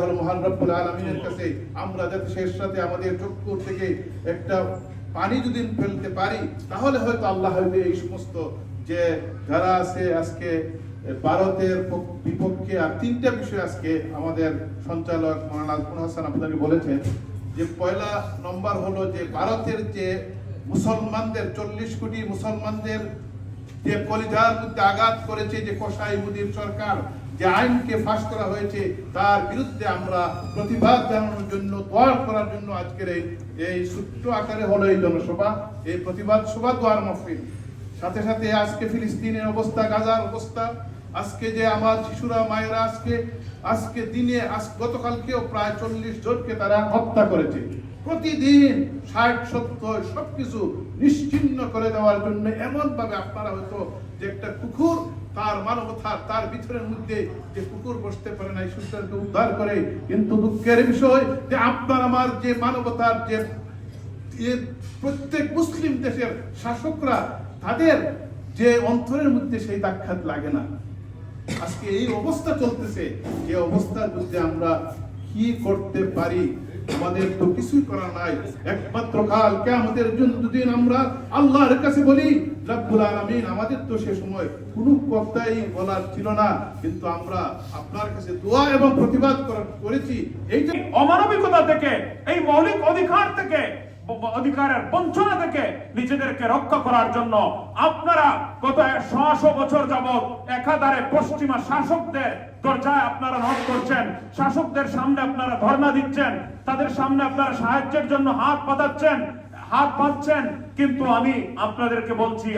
হলো মহান রব্বুল আলমিনের কাছে। আমরা যাতে শেষ সাথে আমাদের থেকে একটা পানি যদি ফেলতে পারি, তাহলে হয়তো আল্লাহ হয়তো এই সমস্ত যে যারা আছে আজকে, ভারতের বিপক্ষে আর তিনটা বিষয় আজকে আমাদের সঞ্চালক মৌলানা হাসান আপনাকে বলেছেন যে পয়লা নম্বর হলো যে ভারতের যে মুসলমানদের চল্লিশ কোটি মুসলমানদের যে কলিজার মধ্যে আঘাত করেছে যে কসাই মুদির সরকার, যে আইনকে ফাঁস করা হয়েছে, তার বিরুদ্ধে আমরা প্রতিবাদ জানানোর জন্য, দোয়ার করার জন্য আজকের এই এই ছোট্ট আকারে হলো এই জনসভা, এই প্রতিবাদ সভা দোয়ার মফিল সাথে সাথে আজকে ফিলিস্তিনের অবস্থা, গাজার অবস্থা, আজকে যে আমার শিশুরা, মায়েরা আজকে আজকে দিনে, আজ গতকালকেও প্রায় চল্লিশ জনকে তারা হত্যা করেছে। প্রতিদিন ষাট, সত্তর, সবকিছু নিশ্চিন্ন করে দেওয়ার জন্য এমন ভাবে আপনারা হয়তো যে একটা কুকুর, তার মানবতার, তার ভিতরের মধ্যে যে কুকুর বসতে পারে না এই সুন্দরকে উদ্ধার করে, কিন্তু দুঃখের বিষয় যে আপনার, আমার যে মানবতার যে প্রত্যেক মুসলিম দেশের শাসকরা, তাদের যে অন্তরের মধ্যে সেই দাক্ষাত লাগে না। আজকে এই অবস্থা চলতেছে যে অবস্থার মধ্যে আমরা কি করতে পারি? আমাদের তো কিছুই করা নাই। একমাত্র কাল আমাদের দুদিন আমরা আল্লাহর কাছে বলি, রব্বুল আলামিন, আমাদের তো সে সময় কোনো কথাই বলার ছিল না। কিন্তু আমরা আপনার কাছে দোয়া এবং প্রতিবাদ করেছি। এই যে অমানবিকতা থেকে, এই মৌলিক অধিকার থেকে। অধিকারের বঞ্চনা থেকে নিজেদেরকে রক্ষা করার জন্য আপনারা গত ছশো বছর যাবৎ একাধারে পশ্চিমা শাসকদের দরজায় আপনারা নট করছেন। শাসকদের সামনে আপনারা ধর্ণা দিচ্ছেন। তাদের সামনে আপনারা সাহায্যের জন্য হাত পাতাচ্ছেন হাত পাচ্ছেন কিন্তু আমি আপনাদেরকে বলছি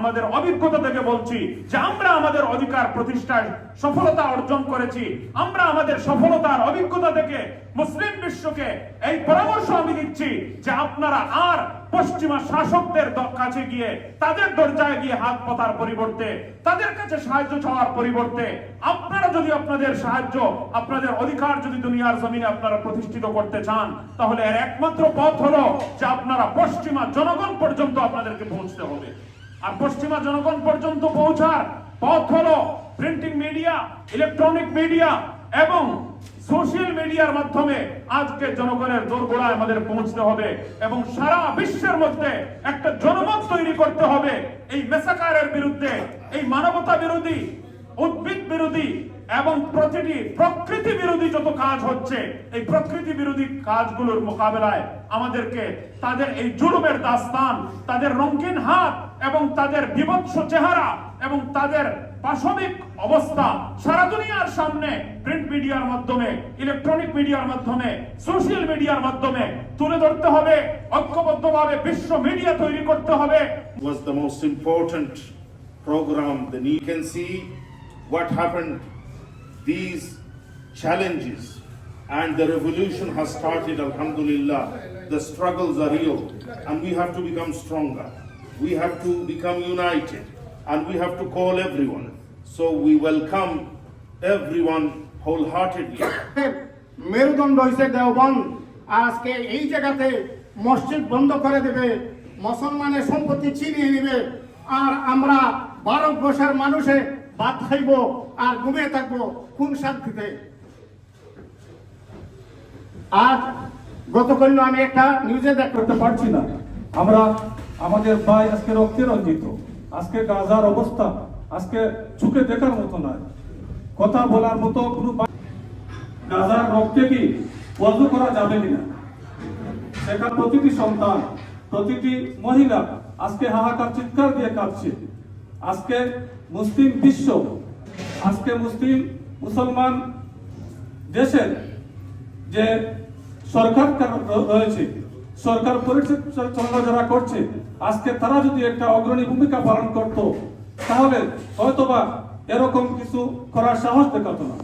আমাদের অভিজ্ঞতা থেকে বলছি যে আমরা আমাদের অধিকার প্রতিষ্ঠায় সফলতা অর্জন করেছি। আমরা আমাদের সফলতার অভিজ্ঞতা থেকে মুসলিম বিশ্বকে এই পরামর্শ আমি দিচ্ছি যে আপনারা আর পশ্চিমা শাসকদের কাছে গিয়ে, তাদের দরজায় গিয়ে হাত পাতার পরিবর্তে, তাদের কাছে সাহায্য চাওয়ার পরিবর্তে, আপনারা যদি আপনাদের সাহায্য, আপনাদের অধিকার যদি দুনিয়ার জমিনে আপনারা প্রতিষ্ঠিত করতে চান, তাহলে এর একমাত্র পথ হলো যে আপনারা পশ্চিমা জনগণ পর্যন্ত আপনাদেরকে পৌঁছতে হবে। আর পশ্চিমা জনগণ পর্যন্ত পৌঁছার পথ হলো প্রিন্টিং মিডিয়া ইলেকট্রনিক মিডিয়া এবং সোশ্যাল মিডিয়ার মাধ্যমে আজকে জনগণের দোরগোড়ায় আমাদের পৌঁছতে হবে এবং সারা বিশ্বের মধ্যে একটা জনমত তৈরি করতে হবে। এই মেসাকারের বিরুদ্ধে, এই মানবতা বিরোধী, উদ্ভিদ বিরোধী এবং প্রতিটি প্রকৃতি বিরোধী যত কাজ হচ্ছে এই প্রকৃতি বিরোধী কাজগুলোর মোকাবেলায় আমাদেরকে তাদের এই জুলুমের দাস্তান তাদের রঙিন হাত এবং তাদের বিভৎস চেহারা এবং তাদের পাশবিক অবস্থা সারা দুনিয়ার সামনে প্রিন্ট মিডিয়ার মাধ্যমে ইলেকট্রনিক মিডিয়ার মাধ্যমে সোশ্যাল মিডিয়ার মাধ্যমে তুলে ধরতে হবে ঐক্যবদ্ধভাবে বিশ্ব মিডিয়া তৈরি করতে হবে was the most important program. What happened, these challenges, and the revolution has started, Alhamdulillah. The struggles are real, and we have to become stronger. We have to become united, and we have to call everyone. So we welcome everyone wholeheartedly. মেরুদণ্ড হয়েছে দেওবন্দ আজকে এই জায়গাতে মসজিদ বন্ধ করে দেবে মুসলমানের সম্পত্তি ছিনিয়ে নেবে আর আমরা ভারতবর্ষের মানুষে ভাত খাইব আর ঘুমিয়ে থাকব কোন শান্তিতে? আজ গতকাল আমি একটা নিউজে দেখ করতে পারছি না। আমরা আমাদের ভাই আজকে রক্তে রঞ্জিত। আজকে গাজার অবস্থা আজকে চোখে দেখার মতো নয়। কথা বলার মতো কোনো গাজার রক্তে কি বন্ধ করা যাবে না সেখানে প্রতিটি সন্তান, প্রতিটি মহিলা আজকে হাহাকার, চিৎকার দিয়ে কাঁদছে। আজকে মুসলিম বিশ্ব, আজকে মুসলিম মুসলমান দেশের যে সরকার রয়েছে, সরকার পরিচালনা যারা করছে, আজকে তারা যদি একটা অগ্রণী ভূমিকা পালন করত, তাহলে হয়তোবা এরকম কিছু করার সাহস দেখাতো না।